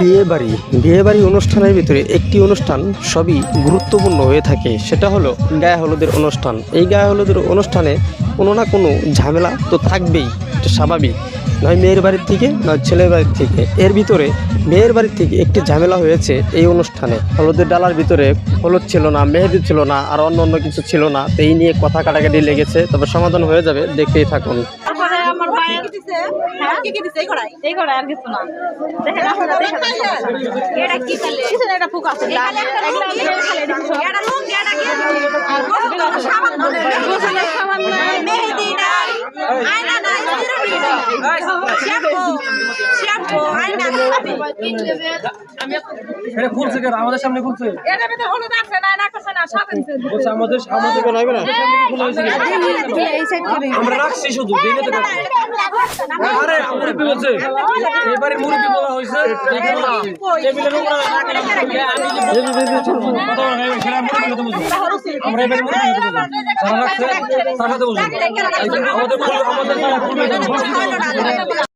বিয়ে বাড়ি বিয়ে বাড়ি অনুষ্ঠানের ভিতরে একটি অনুষ্ঠান সবই গুরুত্বপূর্ণ হয়ে থাকে। সেটা হলো গায়ে হলুদের অনুষ্ঠান। এই গায়ে হলুদের অনুষ্ঠানে কোনো না কোনো ঝামেলা তো থাকবেই, এটা স্বাভাবিক। নয় মেয়ের বাড়ির থেকে, নয় ছেলের বাড়ির থেকে। এর ভিতরে মেয়ের বাড়ির থেকে একটি ঝামেলা হয়েছে এই অনুষ্ঠানে। হলুদের ডালার ভিতরে হলুদ ছিল না, মেহেদি ছিল না, আর অন্য অন্য কিছু ছিল না। তো এই নিয়ে কথা কাটাকাটি লেগেছে। তবে সমাধান হয়ে যাবে, দেখতেই থাকুন। মেহেদি নাই আয়না নাই শ্যাম্পু এটা খুলছে কেন সামনে খুলছে কেন হবে না আমরা রাখছি শুধু। আরে মুরব্বী বলছে এবারে মুরব্বী বলা হয়েছে হয়। আমরা এবারে মুরব্বী রাখছে তার সাথে বলছি আমাদের